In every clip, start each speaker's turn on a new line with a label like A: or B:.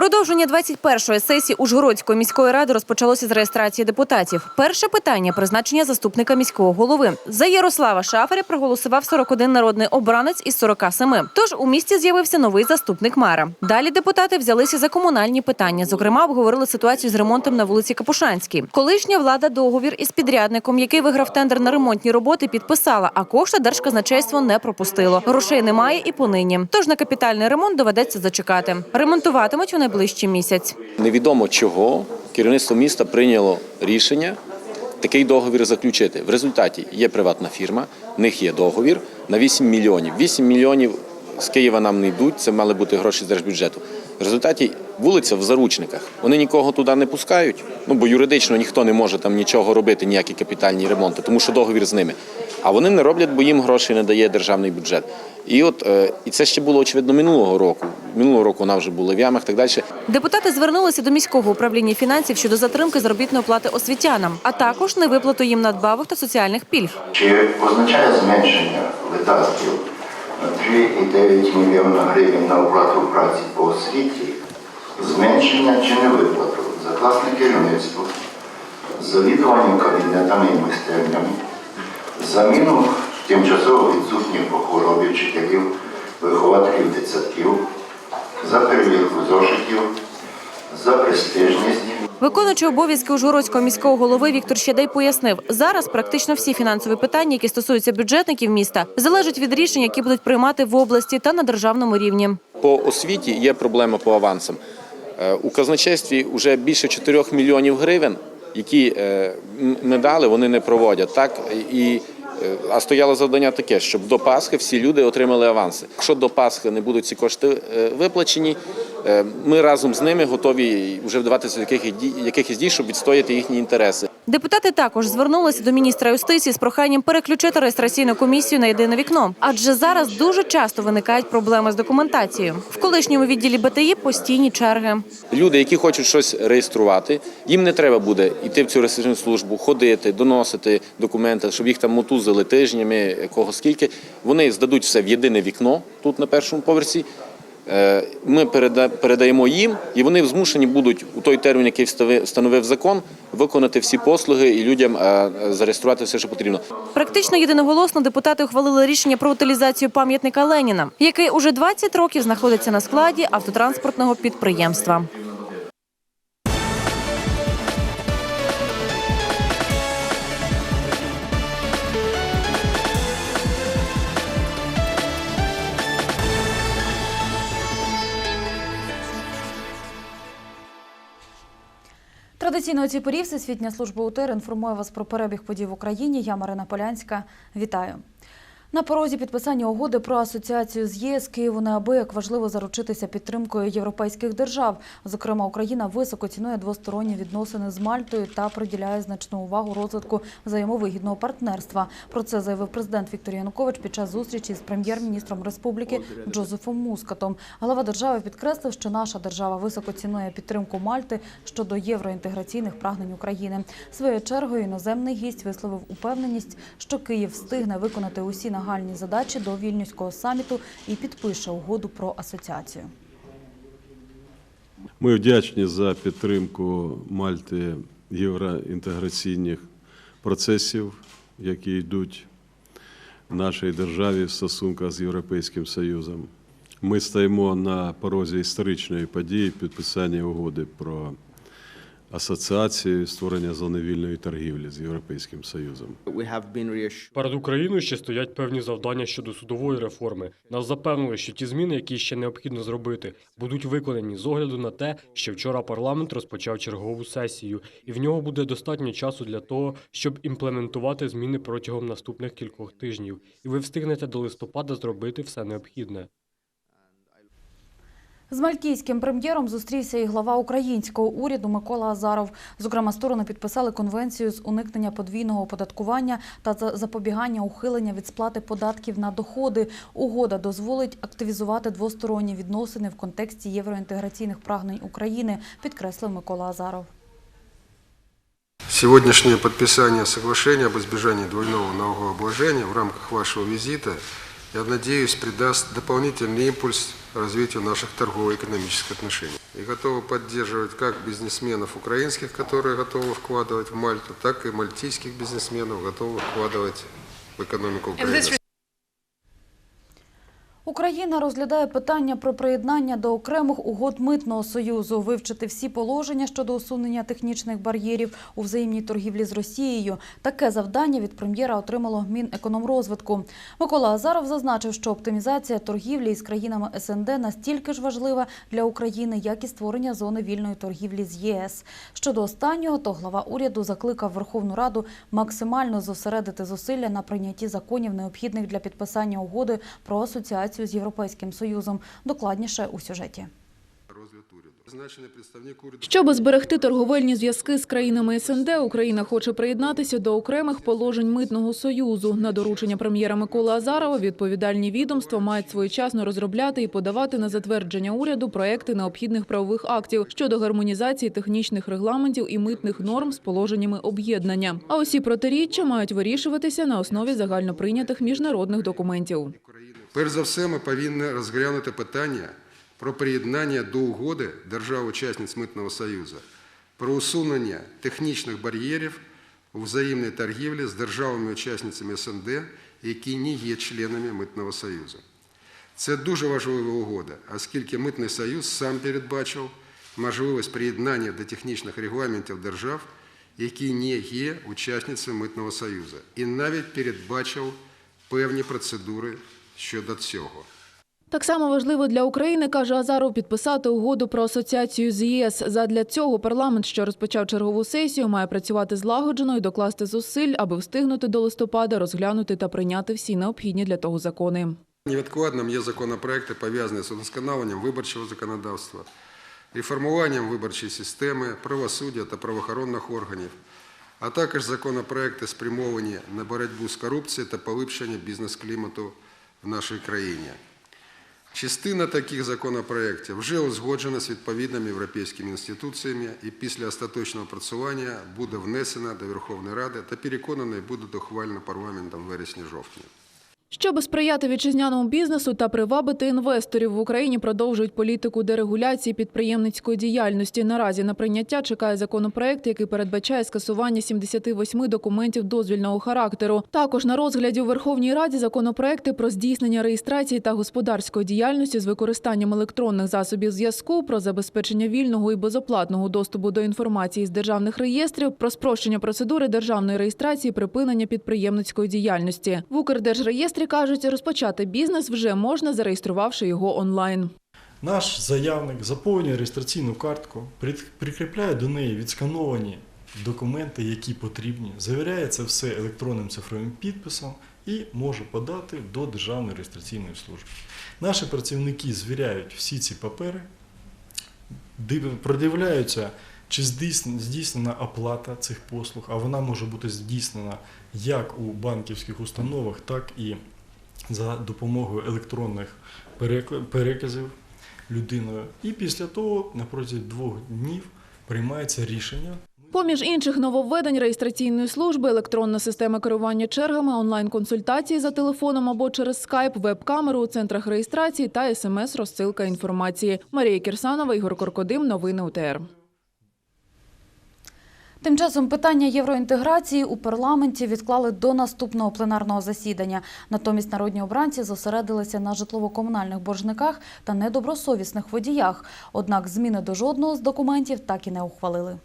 A: Продовження 21-ї сесії Ужгородської міської ради розпочалося з реєстрації депутатів. Перше питання призначення заступника міського голови. За Ярослава Шафаря проголосував 41 народний обранець із 47. Тож у місті з'явився новий заступник мера. Далі депутати взялися за комунальні питання. Зокрема, обговорили ситуацію з ремонтом на вулиці Капушанській. Колишня влада договір із підрядником, який виграв тендер на ремонтні роботи, підписала, а кошти держказначейство не пропустило. Грошей немає і понині. Тож на капітальний ремонт доведеться зачекати. Ремонтуватимуть у найближчий місяць.
B: Невідомо чого керівництво міста прийняло рішення такий договір заключити. В результаті є приватна фірма, в них є договір на 8 мільйонів. 8 мільйонів з Києва нам не йдуть, це мали бути гроші з держбюджету. В результаті вулиця в заручниках. Вони нікого туди не пускають, ну бо юридично ніхто не може там нічого робити, ніякі капітальні ремонти, тому що договір з ними. А вони не роблять, бо їм грошей не дає державний бюджет. І от е, і це ще було очевидно минулого року. Минулого року вона вже була в ямах, так далі.
A: Депутати звернулися до міського управління фінансів щодо затримки заробітної плати освітянам, а також невиплату їм надбавок та соціальних пільг.
C: Чи означає зменшення видатків на 3,9 мільйона гривень на оплату праці по освіті, зменшення чи невиплату за класне керівництво, завідуванням кабінетами і майстернями, заміну тимчасово відсутніх по хворобі вчителів, вихователів дитсадків, за перевірку зошитів, за престижність.
A: Виконуючий обов'язки Ужгородського міського голови Віктор Щедей пояснив, зараз практично всі фінансові питання, які стосуються бюджетників міста, залежать від рішень, які будуть приймати в області та на державному рівні.
B: По освіті є проблема по авансам. Е, У казначействі вже більше 4 мільйонів гривень, які е, не дали, вони не проводять. Так і а стояло завдання таке, щоб до Пасхи всі люди отримали аванси. Якщо до Пасхи не будуть ці кошти е, виплачені, е, ми разом з ними готові вже вдаватися до якихось дій, якихось дій, щоб відстояти їхні інтереси.
A: Депутати також звернулися до міністра юстиції з проханням переключити реєстраційну комісію на єдине вікно, адже зараз дуже часто виникають проблеми з документацією. В колишньому відділі БТІ постійні черги.
B: Люди, які хочуть щось реєструвати, їм не треба буде йти в цю реєстраційну службу, ходити, доносити документи, щоб їх там мотузили тижнями, кого скільки. Вони здадуть все в єдине вікно тут на першому поверсі. Е, Ми переда- передаємо їм, і вони змушені будуть у той термін, який встановив закон, виконати всі послуги і людям е, зареєструвати все, що потрібно.
A: Практично єдиноголосно депутати ухвалили рішення про утилізацію пам'ятника Леніна, який уже 20 років знаходиться на складі автотранспортного підприємства.
D: Традиційно у цій порі Всесвітня служба УТР інформує вас про перебіг подій в Україні. Я Марина Полянська. Вітаю. На порозі підписання угоди про асоціацію з ЄС Києву неабияк важливо заручитися підтримкою європейських держав. Зокрема, Україна високо цінує двосторонні відносини з Мальтою та приділяє значну увагу розвитку взаємовигідного партнерства. Про це заявив президент Віктор Янукович під час зустрічі з прем'єр-міністром республіки Джозефом Мускатом. Глава держави підкреслив, що наша держава високо цінує підтримку Мальти щодо євроінтеграційних прагнень України. Своєю чергою іноземний гість висловив упевненість, що Київ встигне виконати усі нагальні задачі до вільнюського саміту і підпише угоду про асоціацію.
E: Ми вдячні за підтримку Мальти євроінтеграційних процесів, які йдуть в нашій державі в стосунках з Європейським Союзом. Ми стоїмо на порозі історичної події підписання угоди про асоціацію і створення зони вільної торгівлі з Європейським Союзом.
F: Перед Україною ще стоять певні завдання щодо судової реформи. Нас запевнили, що ті зміни, які ще необхідно зробити, будуть виконані з огляду на те, що вчора парламент розпочав чергову сесію, і в нього буде достатньо часу для того, щоб імплементувати зміни протягом наступних кількох тижнів. І ви встигнете до листопада зробити все необхідне.
D: З мальтійським прем'єром зустрівся і глава українського уряду Микола Азаров. Зокрема, сторони підписали конвенцію з уникнення подвійного оподаткування та запобігання ухилення від сплати податків на доходи. Угода дозволить активізувати двосторонні відносини в контексті євроінтеграційних прагнень України, підкреслив Микола Азаров.
G: Сегодняшнее подписание соглашения об избежании двойного налогообложения в рамках вашего визита
H: я надеюсь, придаст дополнительный импульс развитию наших торгово-экономических отношений. И готовы поддерживать как бизнесменов украинских, которые готовы вкладывать в Мальту, так и мальтийских бизнесменов, готовы вкладывать в экономику Украины.
D: Україна розглядає питання про приєднання до окремих угод митного союзу, вивчити всі положення щодо усунення технічних бар'єрів у взаємній торгівлі з Росією. Таке завдання від прем'єра отримало Мінекономрозвитку. Микола Азаров зазначив, що оптимізація торгівлі із країнами СНД настільки ж важлива для України, як і створення зони вільної торгівлі з ЄС. Щодо останнього, то глава уряду закликав Верховну Раду максимально зосередити зусилля на прийнятті законів, необхідних для підписання угоди про асоціацію з Європейським Союзом. Докладніше у сюжеті.
G: Щоб зберегти торговельні зв'язки з країнами СНД, Україна хоче приєднатися до окремих положень митного союзу. На доручення прем'єра Миколи Азарова відповідальні відомства мають своєчасно розробляти і подавати на затвердження уряду проекти необхідних правових актів щодо гармонізації технічних регламентів і митних норм з положеннями об'єднання. А усі протиріччя мають вирішуватися на основі загальноприйнятих міжнародних документів.
H: Перш за все, ми повинні розглянути питання про приєднання до угоди держав-учасниць Митного Союзу, про усунення технічних бар'єрів у взаємній торгівлі з державами-учасницями СНД, які не є членами Митного Союзу. Це дуже важлива угода, оскільки Митний Союз сам передбачив можливість приєднання до технічних регламентів держав, які не є учасницями Митного Союзу, і навіть передбачив певні процедури щодо цього.
G: Так само важливо для України, каже Азаров, підписати угоду про асоціацію з ЄС. Задля цього парламент, що розпочав чергову сесію, має працювати злагоджено і докласти зусиль, аби встигнути до листопада розглянути та прийняти всі необхідні для того закони.
H: Невідкладним є законопроекти, пов'язані з удосконаленням виборчого законодавства, реформуванням виборчої системи, правосуддя та правоохоронних органів, а також законопроекти, спрямовані на боротьбу з корупцією та поліпшення бізнес-клімату в нашій країні. Частина таких законопроєктів вже узгоджена з відповідними європейськими інституціями і після остаточного працювання буде внесена до Верховної Ради та переконаний буде ухвалена парламентом в вересні-жовтні.
G: Щоб сприяти вітчизняному бізнесу та привабити інвесторів в Україні продовжують політику дерегуляції підприємницької діяльності. Наразі на прийняття чекає законопроект, який передбачає скасування 78 документів дозвільного характеру. Також на розгляді у Верховній Раді законопроекти про здійснення реєстрації та господарської діяльності з використанням електронних засобів зв'язку, про забезпечення вільного і безоплатного доступу до інформації з державних реєстрів, про спрощення процедури державної реєстрації, припинення підприємницької діяльності. В Укрдержреєстрі кажуть, розпочати бізнес вже можна, зареєструвавши його онлайн.
I: Наш заявник заповнює реєстраційну картку, прикріпляє до неї відскановані документи, які потрібні, завіряє це все електронним цифровим підписом і може подати до Державної реєстраційної служби. Наші працівники звіряють всі ці папери, продивляються, чи здійснена, оплата цих послуг, а вона може бути здійснена як у банківських установах, так і за допомогою електронних переказів людиною. І після того на протязі двох днів приймається рішення.
G: Поміж інших нововведень реєстраційної служби, електронна система керування чергами, онлайн-консультації за телефоном або через скайп, веб-камеру у центрах реєстрації та смс-розсилка інформації. Марія Кірсанова, Ігор Коркодим. Новини УТР.
D: Тим часом питання євроінтеграції у парламенті відклали до наступного пленарного засідання. Натомість народні обранці зосередилися на житлово-комунальних боржниках та недобросовісних водіях. Однак зміни до жодного з документів так і не ухвалили.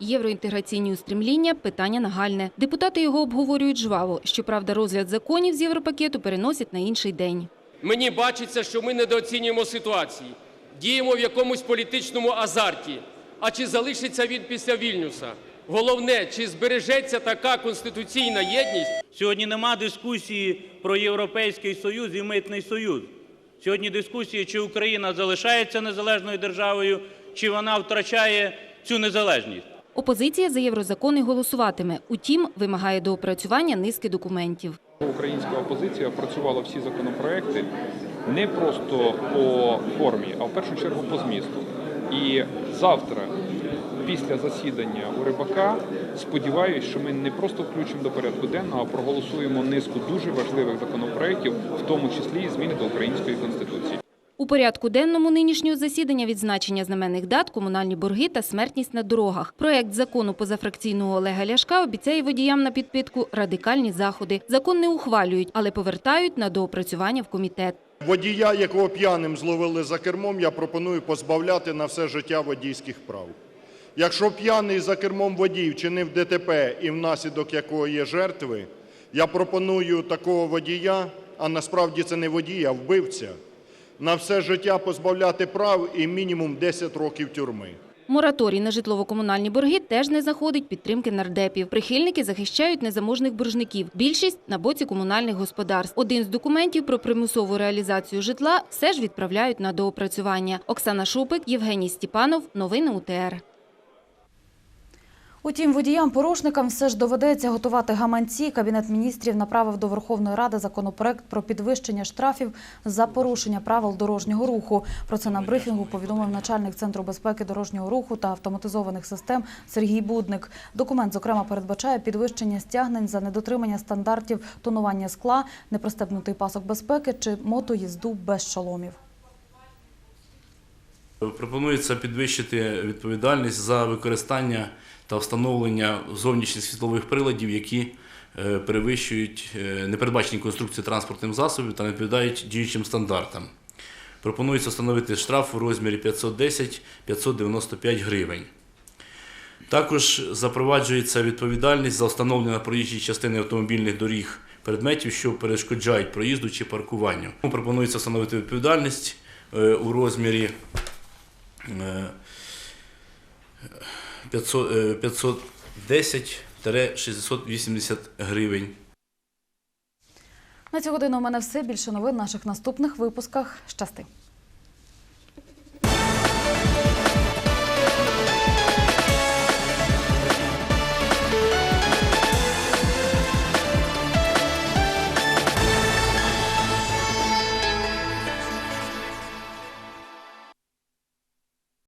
J: Євроінтеграційні устремління – питання нагальне. Депутати його обговорюють жваво. Щоправда, розгляд законів з європакету переносять на інший день.
K: Мені бачиться, що ми недооцінюємо ситуації, діємо в якомусь політичному азарті. А чи залишиться він після Вільнюса? Головне, чи збережеться така конституційна єдність,
L: Сьогодні нема дискусії про Європейський Союз і Митний Союз. Сьогодні дискусії, чи Україна залишається незалежною державою, чи вона втрачає цю незалежність.
J: Опозиція за єврозакони голосуватиме. Утім, вимагає доопрацювання низки документів.
M: Українська опозиція опрацювала всі законопроекти не просто по формі, а в першу чергу по змісту. І завтра після засідання у Рибака сподіваюся, що ми не просто включимо до порядку денного, а проголосуємо низку дуже важливих законопроєктів, в тому числі і зміни до української конституції.
J: У порядку денному нинішнього засідання відзначення знаменних дат, комунальні борги та смертність на дорогах. Проект закону позафракційного Олега Ляшка обіцяє водіям на підпитку радикальні заходи. Закон не ухвалюють, але повертають на доопрацювання в комітет.
N: Водія, якого п'яним зловили за кермом, я пропоную позбавляти на все життя водійських прав. Якщо п'яний за кермом водій вчинив ДТП і внаслідок якого є жертви, я пропоную такого водія, а насправді це не водій, а вбивця, на все життя позбавляти прав і мінімум 10 років тюрми.
J: Мораторій на житлово-комунальні борги теж не заходить підтримки нардепів. Прихильники захищають незаможних боржників. Більшість – на боці комунальних господарств. Один з документів про примусову реалізацію житла все ж відправляють на доопрацювання. Оксана Шупик, Євгеній Степанов. Новини УТР.
D: Утім, водіям-порушникам все ж доведеться готувати гаманці. Кабінет міністрів направив до Верховної Ради законопроект про підвищення штрафів за порушення правил дорожнього руху. Про це на брифінгу повідомив начальник Центру безпеки дорожнього руху та автоматизованих систем Сергій Будник. Документ, зокрема, передбачає підвищення стягнень за недотримання стандартів тонування скла, непристебнутий пасок безпеки чи мотоїзду без шоломів.
O: Пропонується підвищити відповідальність за використання та встановлення зовнішніх світлових приладів, які е, перевищують е, непередбачені конструкції транспортних засобів та не відповідають діючим стандартам. Пропонується встановити штраф у розмірі 510-595 гривень. Також запроваджується відповідальність за встановлення на проїжджій частини автомобільних доріг предметів, що перешкоджають проїзду чи паркуванню. Пропонується встановити відповідальність е, у розмірі 500, 510-680 гривень.
D: На цю годину у мене все. Більше новин в наших наступних випусках. Щасти!